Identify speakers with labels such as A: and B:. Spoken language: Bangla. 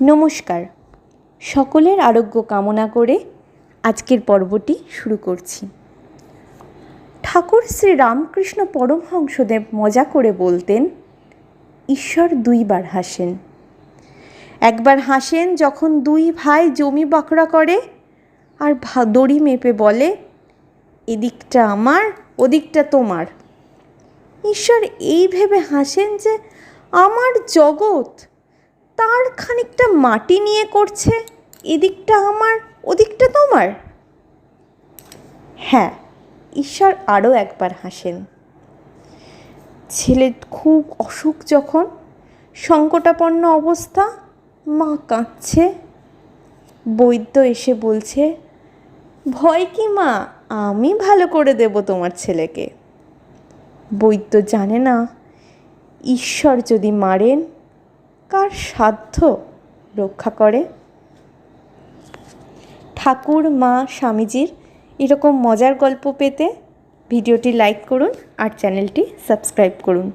A: নমস্কার। সকলের আরোগ্য কামনা করে আজকের পর্বটি শুরু করছি। ঠাকুর শ্রী রামকৃষ্ণ পরমহংসদেব মজা করে বলতেন, ঈশ্বর দুইবার হাসেন। একবার হাসেন যখন দুই ভাই জমি বাঁকড়া করে আর দড়ি মেপে বলে, এদিকটা আমার, ওদিকটা তোমার। ঈশ্বর এই ভেবে হাসেন যে, আমার জগৎ তার খানিকটা মাটি নিয়ে করছে, এদিকটা আমার, ওদিকটা তোমার? হ্যাঁ ঈশ্বর আরও একবার হাসেন। ছেলে খুব অসুখ যখন, সংকটাপন্ন অবস্থা, মা কাঁদছে। বৈদ্য এসে বলছে, ভয় কি মা? আমি ভালো করে দেব তোমার ছেলেকে। বৈদ্য জানে না, ঈশ্বর যদি মারেন কার সাধ্য রক্ষা করে? ঠাকুর, মা, স্বামীজির এরকম মজার গল্প পেতে ভিডিওটি লাইক করুন আর চ্যানেলটি সাবস্ক্রাইব করুন।